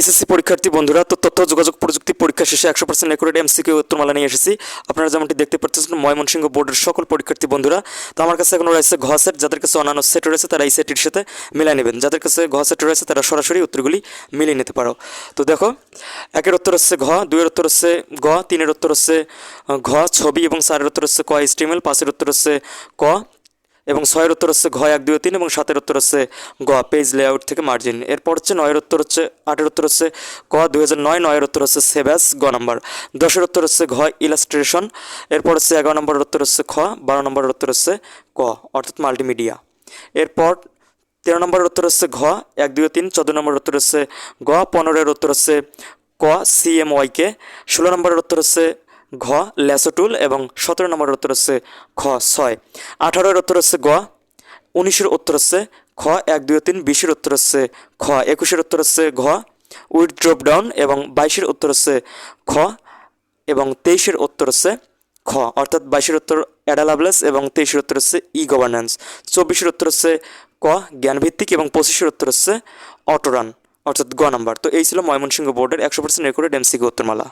SSC পরীক্ষার্থী বন্ধুরা, তো তথ্য, যোগাযোগ প্রযুক্তি পরীক্ষা শেষে একশো পার্সেন্ট একুরেট এমসিকিউ উত্তরমালা নিয়ে এসেছি। আপনারা যেমনটি দেখতে পাচ্ছেন, ময়মনসিংহ বোর্ডের সকল পরীক্ষার্থী বন্ধুরা, তো আমার কাছে এখন রয়েছে ঘ সেট যাদের কাছে অন্যান্য সেট রয়েছে, তারা এই সেটটির সাথে মিলাই নেবেন। যাদের কাছে ঘ সেট রয়েছে, তারা সরাসরি উত্তরগুলি মিলিয়ে নিতে পারো। তো দেখো, একের উত্তর হচ্ছে ঘ, দুইয়ের উত্তর হচ্ছে গ, তিনের উত্তর হচ্ছে ঘ, ছবি এবং চারের উত্তর হচ্ছে ক স্টিমেল পাঁচের উত্তর হচ্ছে ক এবং ছয়ের উত্তর হচ্ছে ঘ এক দুই তিন এবং সাতের উত্তর হচ্ছে গ পেজ লেআউট থেকে মার্জিন এরপর হচ্ছে নয়ের উত্তর হচ্ছে আটের উত্তর হচ্ছে ক দুই হাজার নয় নয়ের উত্তর হচ্ছে সেভ্যাস গ নাম্বার দশের উত্তর হচ্ছে ঘ ইলাস্ট্রেশন এরপর হচ্ছে এগারো নম্বরের উত্তর হচ্ছে খ বারো নম্বরের উত্তর হচ্ছে ক অর্থাৎ মাল্টিমিডিয়া এরপর তেরো নম্বরের উত্তর হচ্ছে ঘ এক দুই তিন চোদ্দ নম্বরের উত্তর হচ্ছে গ পনেরোর উত্তর হচ্ছে ক সি এম ওয়াইকে ষোলো নম্বরের উত্তর হচ্ছে ঘ ল্যাসোটুল এবং সতেরো নম্বরের উত্তর হচ্ছে খ ছয় আঠারোর উত্তর হচ্ছে গ উনিশের উত্তর হচ্ছে খ এক দুই তিন বিশের উত্তর হচ্ছে খ একুশের উত্তর হচ্ছে ঘ উইথ ড্রপ ডাউন এবং বাইশের উত্তর হচ্ছে খ এবং তেইশের উত্তর হচ্ছে খ অর্থাৎ বাইশের উত্তর অ্যাডালাবলেস এবং তেইশের উত্তর হচ্ছে ই গভর্নেন্স চব্বিশের উত্তর হচ্ছে ক জ্ঞানভিত্তিক এবং পঁচিশের উত্তর হচ্ছে অটোরান অর্থাৎ গ নাম্বার তো এই ছিল ময়মনসিংহ বোর্ডের একশো পার্সেন্ট রেকর্ডেড এমসিকে উত্তরমালা